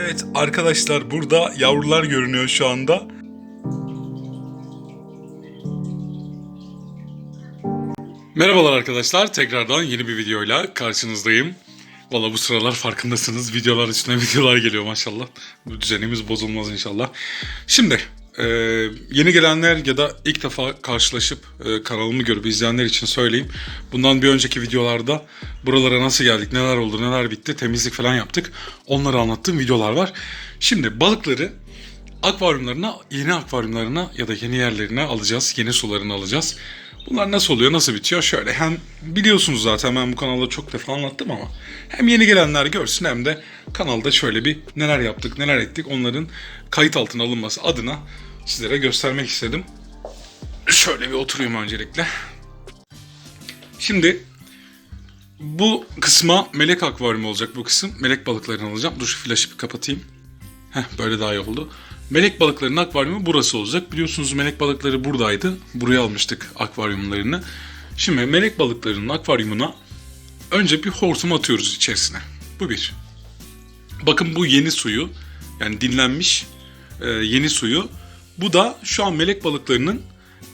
Evet arkadaşlar burada yavrular görünüyor şu anda. Merhabalar arkadaşlar. Tekrardan yeni bir videoyla karşınızdayım. Valla bu sıralar farkındasınız. Videolar üstüne videolar geliyor maşallah. Bu düzenimiz bozulmaz inşallah. Şimdi e, yeni gelenler ya da ilk defa karşılaşıp e, kanalımı görüp izleyenler için söyleyeyim. Bundan bir önceki videolarda buralara nasıl geldik, neler oldu, neler bitti, temizlik falan yaptık. Onları anlattığım videolar var. Şimdi balıkları akvaryumlarına, yeni akvaryumlarına ya da yeni yerlerine alacağız. Yeni sularını alacağız. Bunlar nasıl oluyor, nasıl bitiyor? Şöyle hem biliyorsunuz zaten ben bu kanalda çok defa anlattım ama hem yeni gelenler görsün hem de kanalda şöyle bir neler yaptık, neler ettik onların kayıt altına alınması adına sizlere göstermek istedim. Şöyle bir oturayım öncelikle. Şimdi bu kısma melek akvaryumu olacak bu kısım. Melek balıklarını alacağım. Dur şu flaşı bir kapatayım. Heh, böyle daha iyi oldu. Melek balıklarının akvaryumu burası olacak. Biliyorsunuz melek balıkları buradaydı. Buraya almıştık akvaryumlarını. Şimdi melek balıklarının akvaryumuna önce bir hortum atıyoruz içerisine. Bu bir. Bakın bu yeni suyu yani dinlenmiş e, yeni suyu. Bu da şu an melek balıklarının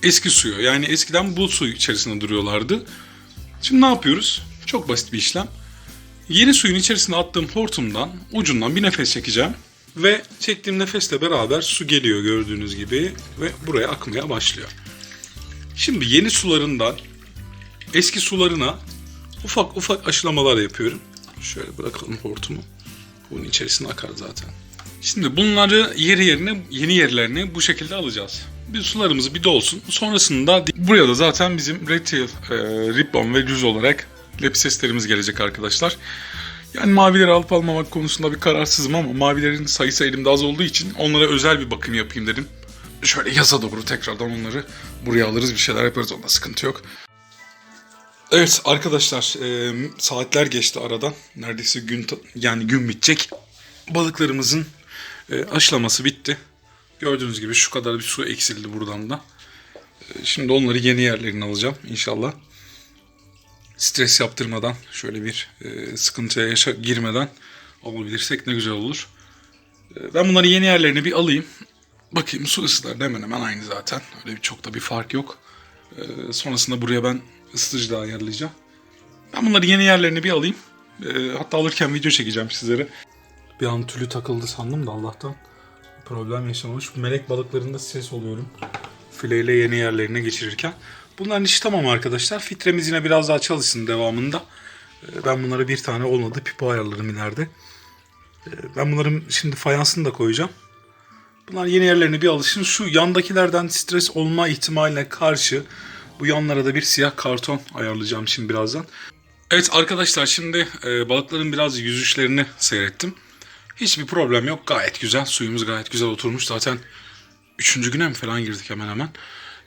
eski suyu. Yani eskiden bu su içerisinde duruyorlardı. Şimdi ne yapıyoruz? Çok basit bir işlem. Yeni suyun içerisine attığım hortumdan ucundan bir nefes çekeceğim. Ve çektiğim nefesle beraber su geliyor gördüğünüz gibi ve buraya akmaya başlıyor. Şimdi yeni sularından eski sularına ufak ufak aşılamalar yapıyorum. Şöyle bırakalım hortumu. Bunun içerisine akar zaten. Şimdi bunları yeri yerine, yeni yerlerine bu şekilde alacağız. Bir sularımız bir dolsun. Sonrasında buraya da zaten bizim Retail, e, Ribbon ve düz olarak lepiseslerimiz gelecek arkadaşlar. Yani mavileri alıp almamak konusunda bir kararsızım ama mavilerin sayısı elimde az olduğu için onlara özel bir bakım yapayım dedim. Şöyle yaza doğru tekrardan onları buraya alırız bir şeyler yaparız onda sıkıntı yok. Evet arkadaşlar e, saatler geçti aradan. Neredeyse gün yani gün bitecek. Balıklarımızın e, aşılaması bitti. Gördüğünüz gibi şu kadar bir su eksildi buradan da. E, şimdi onları yeni yerlerine alacağım inşallah. Stres yaptırmadan şöyle bir e, sıkıntıya yaşa girmeden alabilirsek ne güzel olur. E, ben bunları yeni yerlerine bir alayım. Bakayım su ısıları da hemen hemen aynı zaten. Öyle bir, çok da bir fark yok. E, sonrasında buraya ben ısıtıcı da ayarlayacağım. Ben bunları yeni yerlerine bir alayım. E, hatta alırken video çekeceğim sizlere. Bir an tülü takıldı sandım da Allah'tan problem yaşamamış. Melek balıklarında ses oluyorum. Fileyle yeni yerlerine geçirirken. Bunların işi tamam arkadaşlar. Filtremiz yine biraz daha çalışsın devamında. Ee, Ben bunlara bir tane olmadı pipo ayarlarım ileride. Ee, Ben bunların şimdi fayansını da koyacağım. Bunlar yeni yerlerine bir alışın. Şu yandakilerden stres olma ihtimaline karşı bu yanlara da bir siyah karton ayarlayacağım şimdi birazdan. Evet arkadaşlar şimdi e, balıkların biraz yüzüşlerini seyrettim. Hiçbir problem yok. Gayet güzel. Suyumuz gayet güzel oturmuş. Zaten üçüncü güne mi falan girdik hemen hemen.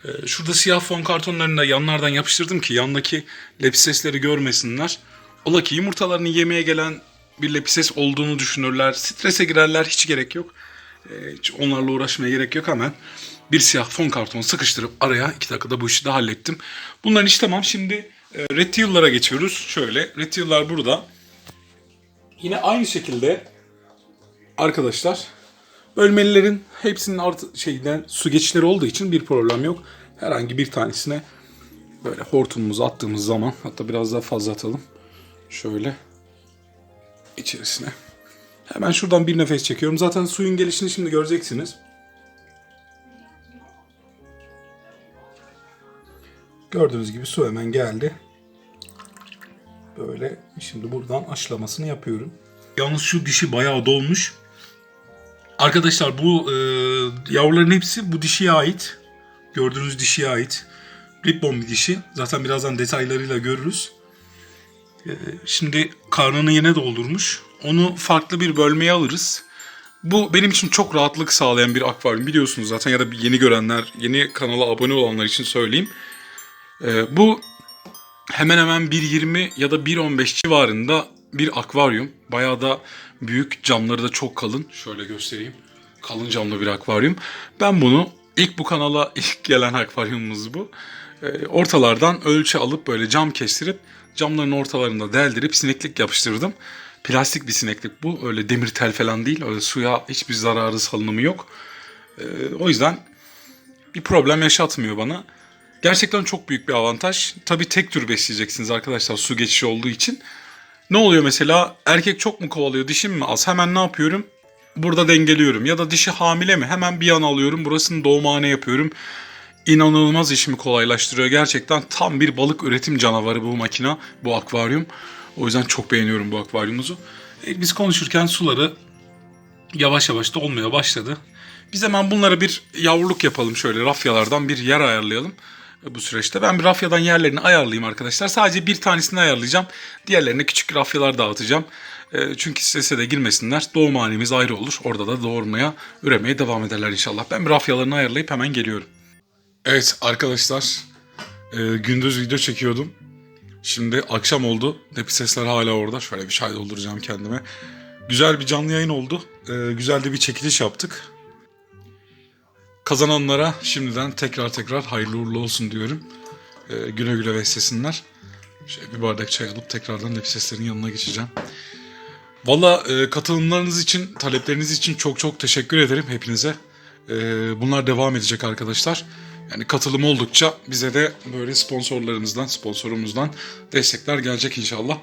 Ee, şurada siyah fon kartonlarını da yanlardan yapıştırdım ki yandaki lepisesleri görmesinler. Ola ki yumurtalarını yemeye gelen bir lepises olduğunu düşünürler. Strese girerler. Hiç gerek yok. Ee, hiç onlarla uğraşmaya gerek yok hemen. Bir siyah fon kartonu sıkıştırıp araya iki dakikada bu işi de hallettim. Bunların iş tamam. Şimdi e, geçiyoruz. Şöyle Retial'lar burada. Yine aynı şekilde arkadaşlar bölmelilerin hepsinin artı şeyden su geçişleri olduğu için bir problem yok. Herhangi bir tanesine böyle hortumumuzu attığımız zaman hatta biraz daha fazla atalım. Şöyle içerisine. Hemen şuradan bir nefes çekiyorum. Zaten suyun gelişini şimdi göreceksiniz. Gördüğünüz gibi su hemen geldi. Böyle şimdi buradan aşılamasını yapıyorum. Yalnız şu dişi bayağı dolmuş. Arkadaşlar bu e, yavruların hepsi bu dişiye ait. Gördüğünüz dişiye ait. Ribbon bir dişi. Zaten birazdan detaylarıyla görürüz. E, şimdi karnını yine doldurmuş. Onu farklı bir bölmeye alırız. Bu benim için çok rahatlık sağlayan bir akvaryum biliyorsunuz zaten ya da yeni görenler, yeni kanala abone olanlar için söyleyeyim. E, bu hemen hemen 1.20 ya da 1.15 civarında bir akvaryum. Bayağı da büyük, camları da çok kalın. Şöyle göstereyim. Kalın camlı bir akvaryum. Ben bunu ilk bu kanala ilk gelen akvaryumumuz bu. Ee, ortalardan ölçü alıp böyle cam kestirip camların ortalarında deldirip sineklik yapıştırdım. Plastik bir sineklik bu. Öyle demir tel falan değil. Öyle suya hiçbir zararı salınımı yok. Ee, o yüzden bir problem yaşatmıyor bana. Gerçekten çok büyük bir avantaj. Tabii tek tür besleyeceksiniz arkadaşlar su geçişi olduğu için. Ne oluyor mesela? Erkek çok mu kovalıyor, dişim mi az? Hemen ne yapıyorum? Burada dengeliyorum. Ya da dişi hamile mi? Hemen bir yana alıyorum. Burasını doğumhane yapıyorum. İnanılmaz işimi kolaylaştırıyor. Gerçekten tam bir balık üretim canavarı bu makina, bu akvaryum. O yüzden çok beğeniyorum bu akvaryumumuzu. E, biz konuşurken suları yavaş yavaş da olmaya başladı. Biz hemen bunlara bir yavruluk yapalım şöyle rafyalardan bir yer ayarlayalım bu süreçte. Ben bir rafyadan yerlerini ayarlayayım arkadaşlar. Sadece bir tanesini ayarlayacağım. Diğerlerine küçük rafyalar dağıtacağım. E, Çünkü strese de girmesinler. Doğumhanemiz ayrı olur. Orada da doğurmaya, üremeye devam ederler inşallah. Ben bir rafyalarını ayarlayıp hemen geliyorum. Evet arkadaşlar e, gündüz video çekiyordum. Şimdi akşam oldu. Depi sesler hala orada. Şöyle bir çay dolduracağım kendime. Güzel bir canlı yayın oldu. E, güzel de bir çekiliş yaptık. Kazananlara şimdiden tekrar tekrar hayırlı uğurlu olsun diyorum. E, güle güle beslesinler. Şöyle bir bardak çay alıp tekrardan Depi seslerin yanına geçeceğim. Valla e, katılımlarınız için, talepleriniz için çok çok teşekkür ederim hepinize. E, bunlar devam edecek arkadaşlar. Yani katılım oldukça bize de böyle sponsorlarımızdan, sponsorumuzdan destekler gelecek inşallah.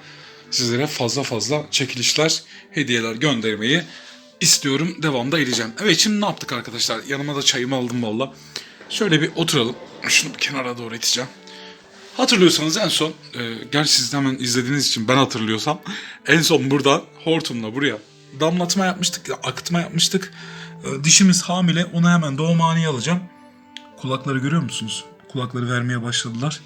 Sizlere fazla fazla çekilişler, hediyeler göndermeyi istiyorum. Devamda edeceğim. Evet şimdi ne yaptık arkadaşlar? Yanıma da çayımı aldım valla. Şöyle bir oturalım. Şunu bir kenara doğru iteceğim. Hatırlıyorsanız en son, e, gerçi siz de hemen izlediğiniz için ben hatırlıyorsam, en son buradan hortumla buraya damlatma yapmıştık, akıtma yapmıştık. E, dişimiz hamile, onu hemen doğumhaneye alacağım. Kulakları görüyor musunuz? Kulakları vermeye başladılar.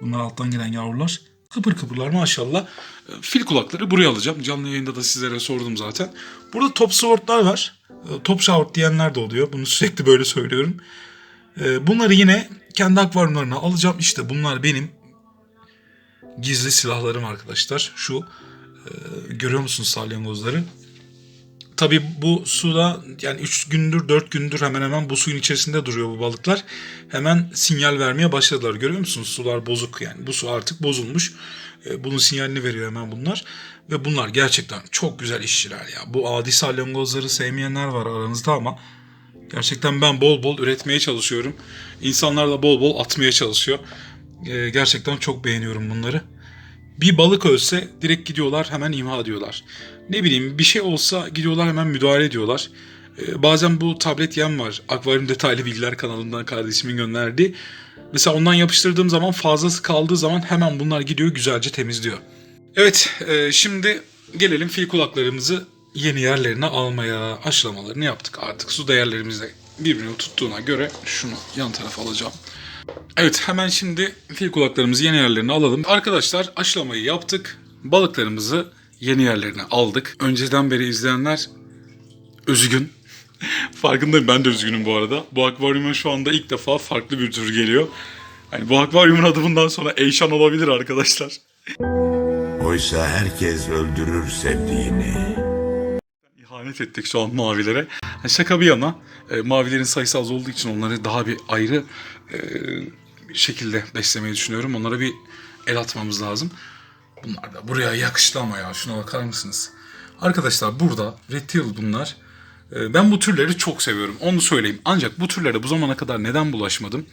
Bunlar alttan gelen yavrular. Kıpır kıpırlar maşallah. E, Fil kulakları buraya alacağım. Canlı yayında da sizlere sordum zaten. Burada top swordlar var. E, Top short diyenler de oluyor. Bunu sürekli böyle söylüyorum. E, Bunları yine kendi akvaryumlarına alacağım. İşte bunlar benim gizli silahlarım arkadaşlar. Şu görüyor musunuz salyangozları? Tabii bu suda yani 3 gündür 4 gündür hemen hemen bu suyun içerisinde duruyor bu balıklar. Hemen sinyal vermeye başladılar. Görüyor musunuz? Sular bozuk yani. Bu su artık bozulmuş. E, Bunun sinyalini veriyor hemen bunlar. Ve bunlar gerçekten çok güzel işçiler ya. Bu adi salyangozları sevmeyenler var aranızda ama gerçekten ben bol bol üretmeye çalışıyorum. İnsanlar da bol bol atmaya çalışıyor. E, Gerçekten çok beğeniyorum bunları. Bir balık ölse direkt gidiyorlar hemen imha ediyorlar. Ne bileyim bir şey olsa gidiyorlar hemen müdahale ediyorlar. Ee, bazen bu tablet yem var. Akvaryum Detaylı Bilgiler kanalından kardeşimin gönderdiği. Mesela ondan yapıştırdığım zaman fazlası kaldığı zaman hemen bunlar gidiyor güzelce temizliyor. Evet e, şimdi gelelim fil kulaklarımızı yeni yerlerine almaya aşılamalarını yaptık. Artık su değerlerimiz de birbirini tuttuğuna göre şunu yan tarafa alacağım. Evet hemen şimdi fil kulaklarımızı yeni yerlerine alalım. Arkadaşlar aşılamayı yaptık. Balıklarımızı yeni yerlerine aldık. Önceden beri izleyenler üzgün. Farkındayım ben de üzgünüm bu arada. Bu akvaryuma şu anda ilk defa farklı bir tür geliyor. Yani bu akvaryumun adı bundan sonra Eyşan olabilir arkadaşlar. Oysa herkes öldürür sevdiğini. İhanet ettik şu an mavilere. Ha, şaka bir yana e, mavilerin sayısı az olduğu için onları daha bir ayrı e, şekilde beslemeyi düşünüyorum. Onlara bir el atmamız lazım. Bunlar da buraya yakıştı ama ya şuna bakar mısınız? Arkadaşlar burada reptile bunlar. E, ben bu türleri çok seviyorum. Onu söyleyeyim. Ancak bu türlere bu zamana kadar neden bulaşmadım?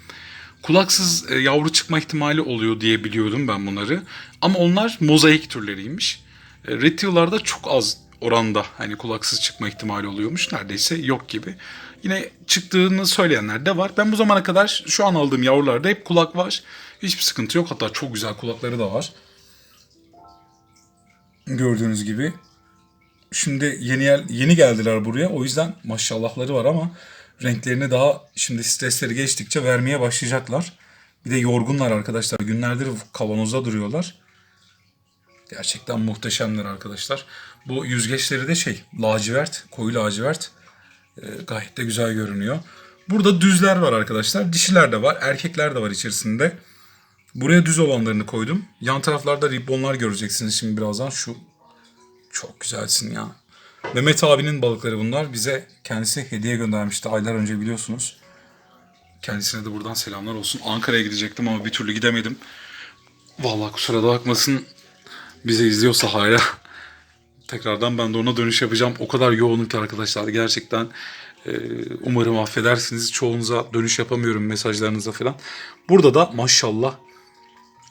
Kulaksız e, yavru çıkma ihtimali oluyor diye biliyordum ben bunları. Ama onlar mozaik türleriymiş. E, Reptile'larda çok az oranda hani kulaksız çıkma ihtimali oluyormuş. Neredeyse yok gibi. Yine çıktığını söyleyenler de var. Ben bu zamana kadar şu an aldığım yavrularda hep kulak var. Hiçbir sıkıntı yok. Hatta çok güzel kulakları da var. Gördüğünüz gibi. Şimdi yeni yeni geldiler buraya. O yüzden maşallahları var ama renklerini daha şimdi stresleri geçtikçe vermeye başlayacaklar. Bir de yorgunlar arkadaşlar. Günlerdir kavanozda duruyorlar. Gerçekten muhteşemler arkadaşlar. Bu yüzgeçleri de şey lacivert, koyu lacivert. Ee, gayet de güzel görünüyor. Burada düzler var arkadaşlar. Dişiler de var, erkekler de var içerisinde. Buraya düz olanlarını koydum. Yan taraflarda ribbonlar göreceksiniz şimdi birazdan. Şu çok güzelsin ya. Mehmet abinin balıkları bunlar. Bize kendisi hediye göndermişti aylar önce biliyorsunuz. Kendisine de buradan selamlar olsun. Ankara'ya gidecektim ama bir türlü gidemedim. Vallahi kusura da bakmasın. Bizi izliyorsa hala Tekrardan ben de ona dönüş yapacağım. O kadar yoğunum ki arkadaşlar gerçekten e, umarım affedersiniz. Çoğunuza dönüş yapamıyorum mesajlarınıza falan. Burada da maşallah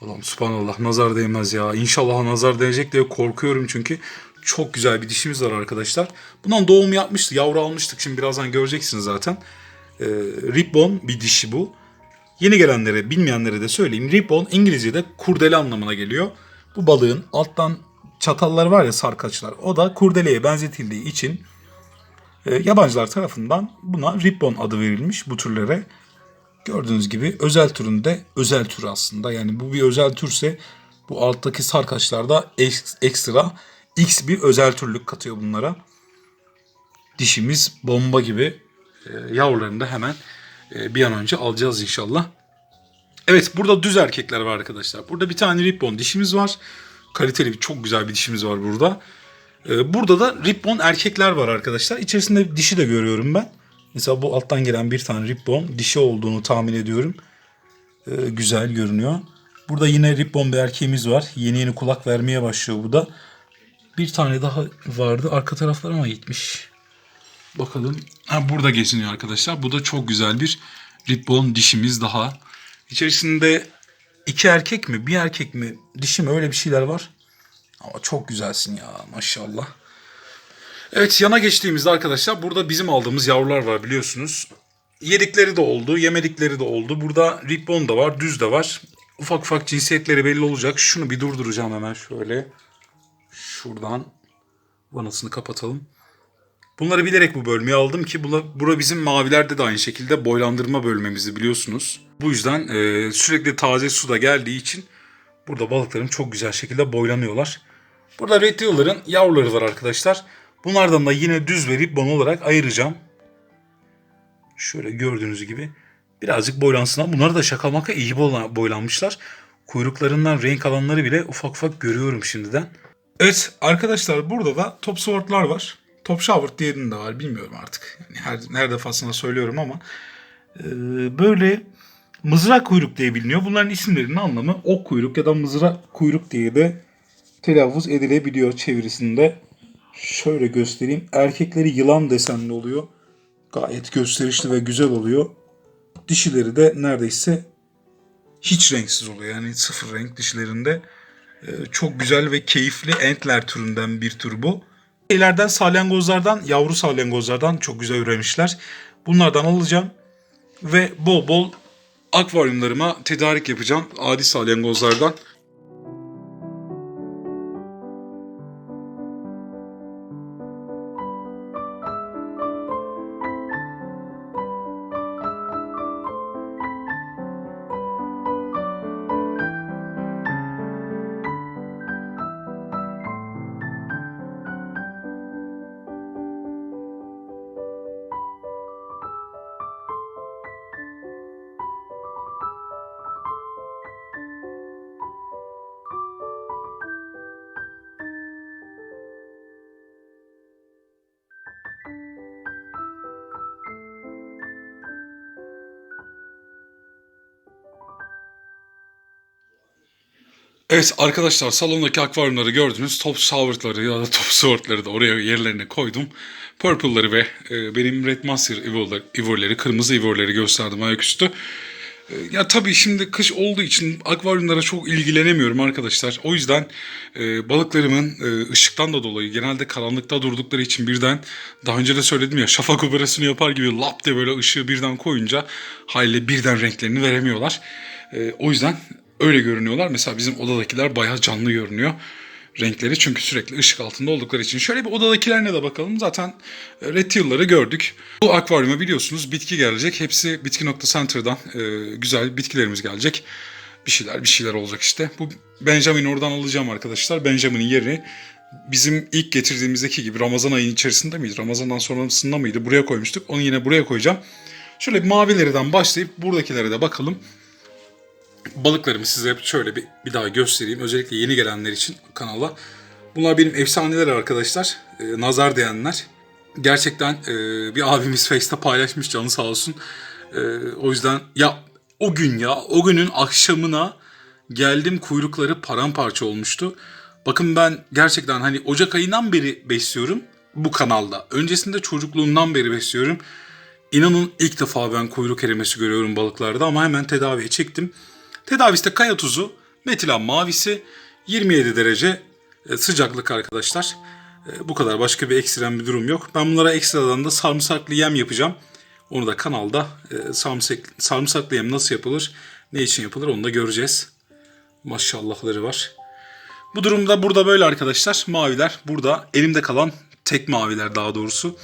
Allah'ım subhanallah nazar değmez ya. İnşallah nazar değecek diye korkuyorum çünkü. Çok güzel bir dişimiz var arkadaşlar. Bundan doğum yapmıştı. Yavru almıştık. Şimdi birazdan göreceksiniz zaten. Ee, ribbon bir dişi bu. Yeni gelenlere, bilmeyenlere de söyleyeyim. Ribbon İngilizce'de kurdele anlamına geliyor. Bu balığın alttan çatalları var ya sarkaçlar. O da kurdeleye benzetildiği için e, yabancılar tarafından buna ribbon adı verilmiş bu türlere. Gördüğünüz gibi özel türünde özel tür aslında. Yani bu bir özel türse bu alttaki sarkaçlarda eks- ekstra X bir özel türlük katıyor bunlara. Dişimiz bomba gibi. E, yavrularını da hemen e, bir an önce alacağız inşallah. Evet burada düz erkekler var arkadaşlar. Burada bir tane ribbon dişimiz var. Kaliteli bir çok güzel bir dişimiz var burada. Ee, burada da ribbon erkekler var arkadaşlar. İçerisinde dişi de görüyorum ben. Mesela bu alttan gelen bir tane ribbon dişi olduğunu tahmin ediyorum. Ee, güzel görünüyor. Burada yine ribbon bir erkeğimiz var. Yeni yeni kulak vermeye başlıyor bu da. Bir tane daha vardı. Arka taraflara mı gitmiş? Bakalım. Ha, burada geziniyor arkadaşlar. Bu da çok güzel bir ribbon dişimiz daha. İçerisinde iki erkek mi, bir erkek mi, dişi mi öyle bir şeyler var. Ama çok güzelsin ya maşallah. Evet yana geçtiğimizde arkadaşlar burada bizim aldığımız yavrular var biliyorsunuz. Yedikleri de oldu, yemedikleri de oldu. Burada ribbon da var, düz de var. Ufak ufak cinsiyetleri belli olacak. Şunu bir durduracağım hemen şöyle. Şuradan vanasını kapatalım. Bunları bilerek bu bölmeyi aldım ki bura, bura bizim mavilerde de aynı şekilde boylandırma bölmemizi biliyorsunuz. Bu yüzden e, sürekli taze suda geldiği için burada balıklarım çok güzel şekilde boylanıyorlar. Burada red dealer'ın yavruları var arkadaşlar. Bunlardan da yine düz ve ribbon olarak ayıracağım. Şöyle gördüğünüz gibi birazcık boylansınlar. Bunlar da şaka maka iyi boyla- boylanmışlar. Kuyruklarından renk alanları bile ufak ufak görüyorum şimdiden. Evet arkadaşlar burada da top sword'lar var. Top shower diğerinin de var bilmiyorum artık. Yani her, her defasında söylüyorum ama e, böyle mızrak kuyruk diye biliniyor. Bunların isimlerinin anlamı ok kuyruk ya da mızrak kuyruk diye de telaffuz edilebiliyor çevirisinde. Şöyle göstereyim. Erkekleri yılan desenli oluyor. Gayet gösterişli ve güzel oluyor. Dişileri de neredeyse hiç renksiz oluyor. Yani sıfır renk dişlerinde. Ee, çok güzel ve keyifli entler türünden bir tür bu. İleriden salyangozlardan, yavru salyangozlardan çok güzel üremişler. Bunlardan alacağım ve bol bol akvaryumlarıma tedarik yapacağım adi salyangozlardan. Evet arkadaşlar salondaki akvaryumları gördünüz. Top shower'ları ya da top sword'ları da oraya yerlerine koydum. Purple'ları ve e, benim Red Master Evil'leri, kırmızı Evil'leri gösterdim ayaküstü. E, ya tabii şimdi kış olduğu için akvaryumlara çok ilgilenemiyorum arkadaşlar. O yüzden e, balıklarımın e, ışıktan da dolayı genelde karanlıkta durdukları için birden daha önce de söyledim ya şafak operasyonu yapar gibi lap diye böyle ışığı birden koyunca haliyle birden renklerini veremiyorlar. E, o yüzden öyle görünüyorlar. Mesela bizim odadakiler bayağı canlı görünüyor renkleri çünkü sürekli ışık altında oldukları için. Şöyle bir odadakilerine de bakalım. Zaten e, retilları gördük. Bu akvaryuma biliyorsunuz bitki gelecek. Hepsi bitki.center'dan e, güzel bitkilerimiz gelecek. Bir şeyler bir şeyler olacak işte. Bu Benjamin oradan alacağım arkadaşlar. Benjamin'in yeri bizim ilk getirdiğimizdeki gibi Ramazan ayının içerisinde miydi? Ramazan'dan sonrasında mıydı? Buraya koymuştuk. Onu yine buraya koyacağım. Şöyle bir mavilerden başlayıp buradakilere de bakalım balıklarımı size şöyle bir, bir daha göstereyim. Özellikle yeni gelenler için kanala. Bunlar benim efsaneler arkadaşlar. Ee, nazar değenler. Gerçekten e, bir abimiz Face'te paylaşmış canı sağ olsun. Ee, o yüzden ya o gün ya o günün akşamına geldim kuyrukları paramparça olmuştu. Bakın ben gerçekten hani Ocak ayından beri besliyorum bu kanalda. Öncesinde çocukluğumdan beri besliyorum. İnanın ilk defa ben kuyruk erimesi görüyorum balıklarda ama hemen tedaviye çektim. Tedavisi de kaya tuzu, metilan mavisi, 27 derece e, sıcaklık arkadaşlar. E, Bu kadar başka bir ekstrem bir durum yok. Ben bunlara ekstradan da sarımsaklı yem yapacağım. Onu da kanalda e, sarımsak, sarımsaklı yem nasıl yapılır, ne için yapılır onu da göreceğiz. Maşallahları var. Bu durumda burada böyle arkadaşlar. Maviler burada. Elimde kalan tek maviler daha doğrusu.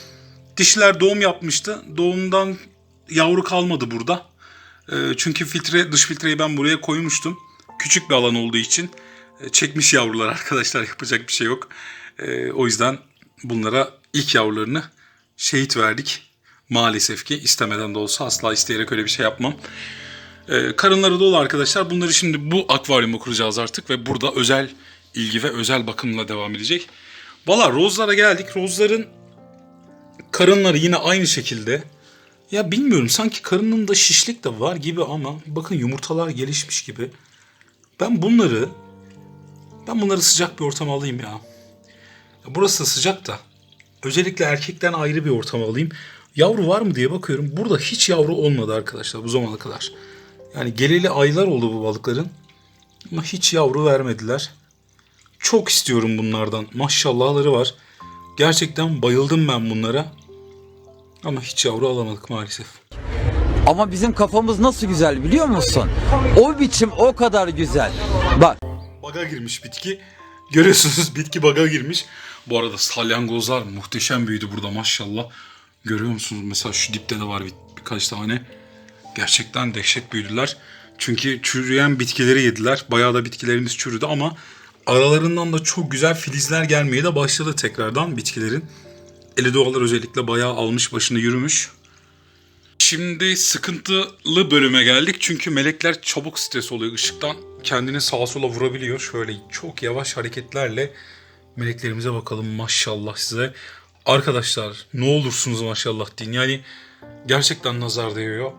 Dişiler doğum yapmıştı. Doğumdan yavru kalmadı burada. E, çünkü filtre dış filtreyi ben buraya koymuştum. Küçük bir alan olduğu için e, çekmiş yavrular arkadaşlar yapacak bir şey yok. E, o yüzden bunlara ilk yavrularını şehit verdik. Maalesef ki istemeden de olsa asla isteyerek öyle bir şey yapmam. E, karınları dolu arkadaşlar. Bunları şimdi bu akvaryuma kuracağız artık ve burada özel ilgi ve özel bakımla devam edecek. Valla rozlara geldik. Rozların karınları yine aynı şekilde. Ya bilmiyorum sanki karınında şişlik de var gibi ama bakın yumurtalar gelişmiş gibi. Ben bunları ben bunları sıcak bir ortama alayım ya. Ya Burası da sıcak da. Özellikle erkekten ayrı bir ortama alayım. Yavru var mı diye bakıyorum. Burada hiç yavru olmadı arkadaşlar bu zamana kadar. Yani geleli aylar oldu bu balıkların. Ama hiç yavru vermediler. Çok istiyorum bunlardan. Maşallahları var. Gerçekten bayıldım ben bunlara. Ama hiç yavru alamadık maalesef. Ama bizim kafamız nasıl güzel biliyor musun? O biçim o kadar güzel. Bak Baga girmiş bitki. Görüyorsunuz bitki baga girmiş. Bu arada salyangozlar muhteşem büyüdü burada maşallah. Görüyor musunuz? Mesela şu dipte de var bir, birkaç tane. Gerçekten dehşet büyüdüler. Çünkü çürüyen bitkileri yediler. Bayağı da bitkilerimiz çürüdü ama aralarından da çok güzel filizler gelmeye de başladı tekrardan bitkilerin. Eli doğalar özellikle bayağı almış başını yürümüş. Şimdi sıkıntılı bölüme geldik çünkü melekler çabuk stres oluyor ışıktan. Kendini sağa sola vurabiliyor. Şöyle çok yavaş hareketlerle meleklerimize bakalım maşallah size. Arkadaşlar ne olursunuz maşallah deyin. Yani gerçekten nazar değiyor.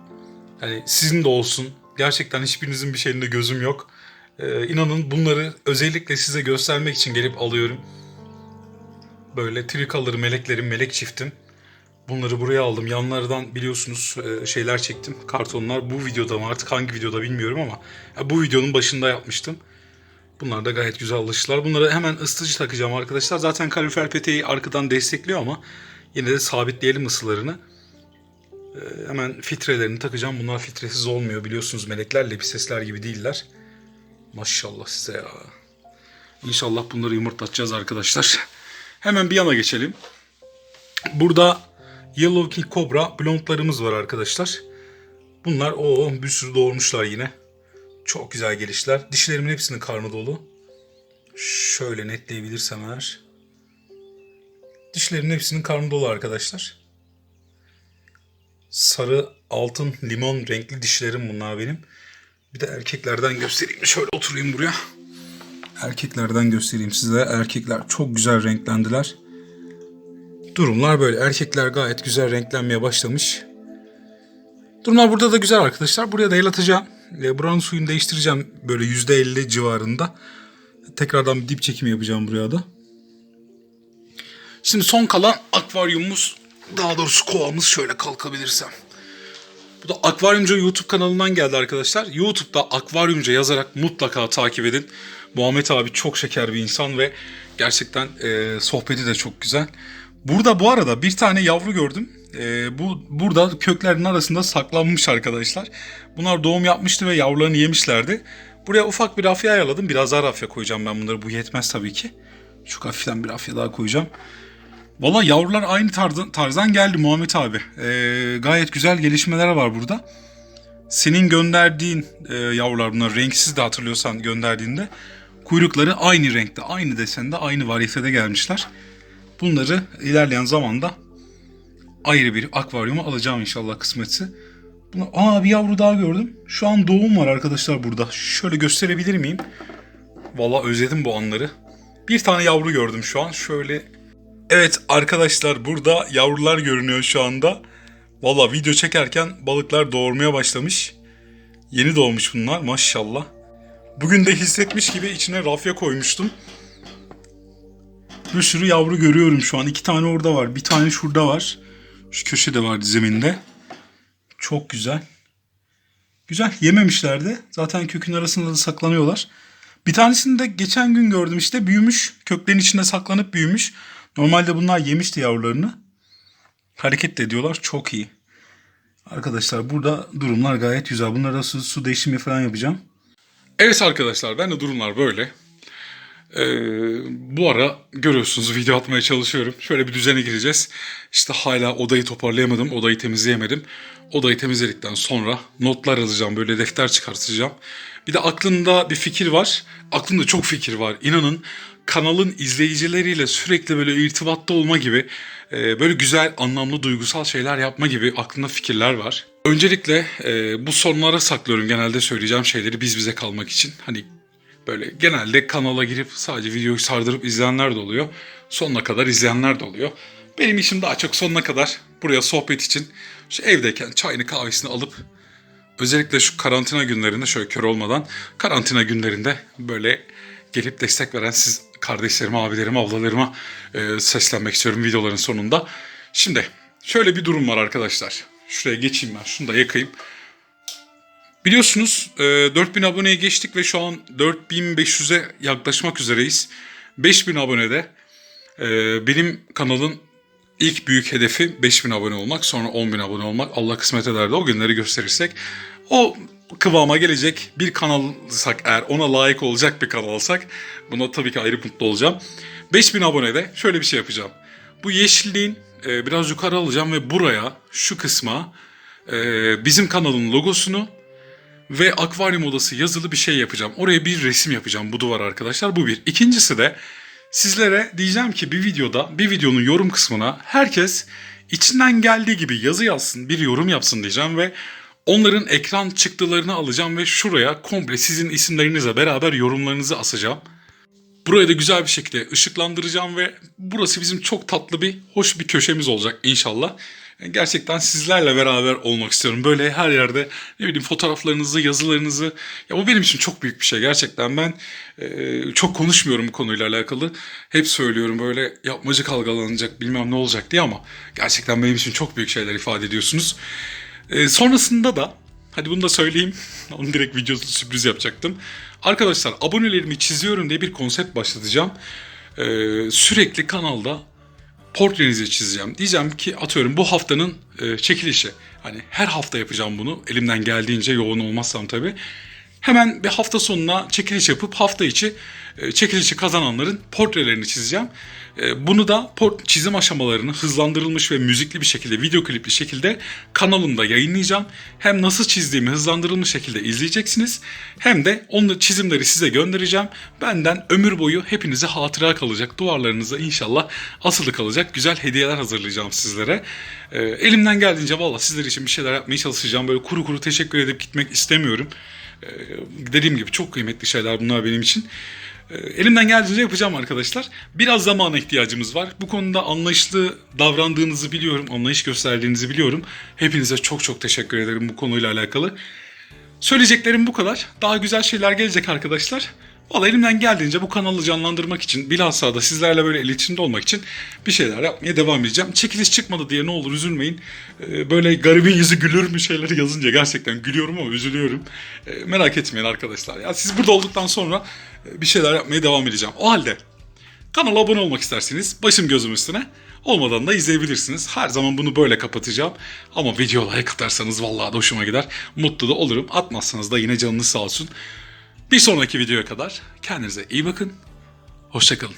Yani sizin de olsun. Gerçekten hiçbirinizin bir şeyinde gözüm yok. Ee, inanın bunları özellikle size göstermek için gelip alıyorum. Böyle trikaları meleklerim, melek çiftim. Bunları buraya aldım. Yanlardan biliyorsunuz e, şeyler çektim. Kartonlar bu videoda mı artık hangi videoda bilmiyorum ama bu videonun başında yapmıştım. Bunlar da gayet güzel alıştılar. Bunları hemen ısıtıcı takacağım arkadaşlar. Zaten kalorifer peteği arkadan destekliyor ama yine de sabitleyelim ısılarını. E, hemen filtrelerini takacağım. Bunlar filtresiz olmuyor biliyorsunuz melekler lepisesler gibi değiller. Maşallah size ya. İnşallah bunları yumurtlatacağız arkadaşlar. Hemen bir yana geçelim. Burada Yellow King Cobra blondlarımız var arkadaşlar. Bunlar o bir sürü doğurmuşlar yine. Çok güzel gelişler. Dişlerimin hepsinin karnı dolu. Şöyle netleyebilirsem eğer. Dişlerimin hepsinin karnı dolu arkadaşlar. Sarı, altın, limon renkli dişlerim bunlar benim. Bir de erkeklerden göstereyim. Şöyle oturayım buraya. Erkeklerden göstereyim size. Erkekler çok güzel renklendiler. Durumlar böyle. Erkekler gayet güzel renklenmeye başlamış. Durumlar burada da güzel arkadaşlar. Buraya da el atacağım. E, buranın suyunu değiştireceğim böyle %50 civarında. Tekrardan bir dip çekimi yapacağım buraya da. Şimdi son kalan akvaryumumuz, daha doğrusu kovamız şöyle kalkabilirsem. Bu da Akvaryumcu YouTube kanalından geldi arkadaşlar. YouTube'da Akvaryumcu yazarak mutlaka takip edin. Muhammed abi çok şeker bir insan ve gerçekten e, sohbeti de çok güzel. Burada bu arada bir tane yavru gördüm. E, bu burada köklerin arasında saklanmış arkadaşlar. Bunlar doğum yapmıştı ve yavrularını yemişlerdi. Buraya ufak bir rafya ayarladım. Biraz daha rafya koyacağım ben bunları. Bu yetmez tabii ki. Şu hafiften bir rafya daha koyacağım. Valla yavrular aynı tarzdan, tarzdan geldi Muhammed abi. Ee, gayet güzel gelişmeler var burada. Senin gönderdiğin e, yavrular bunlar renksiz de hatırlıyorsan gönderdiğinde kuyrukları aynı renkte, aynı desende, aynı varyetede gelmişler. Bunları ilerleyen zamanda ayrı bir akvaryuma alacağım inşallah kısmetse. Bunu, aa bir yavru daha gördüm. Şu an doğum var arkadaşlar burada. Şöyle gösterebilir miyim? Valla özledim bu anları. Bir tane yavru gördüm şu an. Şöyle Evet arkadaşlar burada yavrular görünüyor şu anda. Valla video çekerken balıklar doğurmaya başlamış. Yeni doğmuş bunlar maşallah. Bugün de hissetmiş gibi içine rafya koymuştum. Bir sürü yavru görüyorum şu an. İki tane orada var. Bir tane şurada var. Şu köşede var zeminde. Çok güzel. Güzel. Yememişler de. Zaten kökün arasında da saklanıyorlar. Bir tanesini de geçen gün gördüm işte. Büyümüş. Köklerin içinde saklanıp büyümüş. Normalde bunlar yemişti yavrularını. Hareket de ediyorlar. Çok iyi. Arkadaşlar burada durumlar gayet güzel. Bunlara su, su değişimi falan yapacağım. Evet arkadaşlar ben de durumlar böyle. Ee, bu ara görüyorsunuz video atmaya çalışıyorum. Şöyle bir düzene gireceğiz. İşte hala odayı toparlayamadım. Odayı temizleyemedim. Odayı temizledikten sonra notlar alacağım. Böyle defter çıkartacağım. Bir de aklımda bir fikir var. Aklımda çok fikir var. İnanın kanalın izleyicileriyle sürekli böyle irtibatta olma gibi e, böyle güzel, anlamlı, duygusal şeyler yapma gibi aklımda fikirler var. Öncelikle e, bu sonlara saklıyorum genelde söyleyeceğim şeyleri biz bize kalmak için. Hani böyle genelde kanala girip sadece videoyu sardırıp izleyenler de oluyor. Sonuna kadar izleyenler de oluyor. Benim işim daha çok sonuna kadar buraya sohbet için şu evdeyken çayını kahvesini alıp özellikle şu karantina günlerinde şöyle kör olmadan karantina günlerinde böyle gelip destek veren siz kardeşlerime, abilerime, ablalarıma e, seslenmek istiyorum videoların sonunda. Şimdi şöyle bir durum var arkadaşlar. Şuraya geçeyim ben. Şunu da yakayım. Biliyorsunuz e, 4000 aboneye geçtik ve şu an 4500'e yaklaşmak üzereyiz. 5000 abonede e, benim kanalın ilk büyük hedefi 5000 abone olmak. Sonra 10.000 abone olmak. Allah kısmet eder de o günleri gösterirsek. O kıvama gelecek bir kanalsak eğer ona layık olacak bir kanal olsak buna tabii ki ayrı mutlu olacağım. 5000 abonede şöyle bir şey yapacağım. Bu yeşilliğin e, biraz yukarı alacağım ve buraya şu kısma e, bizim kanalın logosunu ve akvaryum odası yazılı bir şey yapacağım. Oraya bir resim yapacağım bu duvar arkadaşlar. Bu bir. İkincisi de sizlere diyeceğim ki bir videoda bir videonun yorum kısmına herkes içinden geldiği gibi yazı yazsın, bir yorum yapsın diyeceğim ve onların ekran çıktılarını alacağım ve şuraya komple sizin isimlerinizle beraber yorumlarınızı asacağım. Burayı da güzel bir şekilde ışıklandıracağım ve burası bizim çok tatlı bir, hoş bir köşemiz olacak inşallah. Gerçekten sizlerle beraber olmak istiyorum. Böyle her yerde ne bileyim fotoğraflarınızı, yazılarınızı. Ya bu benim için çok büyük bir şey. Gerçekten ben e, çok konuşmuyorum bu konuyla alakalı. Hep söylüyorum böyle yapmacık algılanacak bilmem ne olacak diye ama gerçekten benim için çok büyük şeyler ifade ediyorsunuz. E, sonrasında da hadi bunu da söyleyeyim. Onu direkt videosu sürpriz yapacaktım. Arkadaşlar abonelerimi çiziyorum diye bir konsept başlatacağım. E, sürekli kanalda portrenizi çizeceğim. Diyeceğim ki atıyorum bu haftanın e, çekilişi. Hani her hafta yapacağım bunu. Elimden geldiğince yoğun olmazsam tabii. Hemen bir hafta sonuna çekiliş yapıp hafta içi e, çekilişi kazananların portrelerini çizeceğim. E, bunu da çizim aşamalarını hızlandırılmış ve müzikli bir şekilde, video klipli şekilde kanalımda yayınlayacağım. Hem nasıl çizdiğimi hızlandırılmış şekilde izleyeceksiniz. Hem de onu çizimleri size göndereceğim. Benden ömür boyu hepinize hatıra kalacak. Duvarlarınıza inşallah asılı kalacak güzel hediyeler hazırlayacağım sizlere. E, elimden geldiğince valla sizler için bir şeyler yapmaya çalışacağım. Böyle kuru kuru teşekkür edip gitmek istemiyorum. Ee, dediğim gibi çok kıymetli şeyler bunlar benim için. Ee, Elimden geldiğince yapacağım arkadaşlar. Biraz zamana ihtiyacımız var. Bu konuda anlayışlı davrandığınızı biliyorum, anlayış gösterdiğinizi biliyorum. Hepinize çok çok teşekkür ederim bu konuyla alakalı. Söyleyeceklerim bu kadar. Daha güzel şeyler gelecek arkadaşlar. Valla elimden geldiğince bu kanalı canlandırmak için, bilhassa da sizlerle böyle iletişimde olmak için bir şeyler yapmaya devam edeceğim. Çekiliş çıkmadı diye ne olur üzülmeyin. Ee, Böyle garibin yüzü gülür mü şeyleri yazınca gerçekten gülüyorum ama üzülüyorum. Ee, Merak etmeyin arkadaşlar. Ya siz burada olduktan sonra e, bir şeyler yapmaya devam edeceğim. O halde Kanala abone olmak isterseniz başım gözüm üstüne. Olmadan da izleyebilirsiniz. Her zaman bunu böyle kapatacağım. Ama video like atarsanız vallahi da hoşuma gider. Mutlu da olurum. Atmazsanız da yine canınız sağ olsun. Bir sonraki videoya kadar kendinize iyi bakın. Hoşçakalın.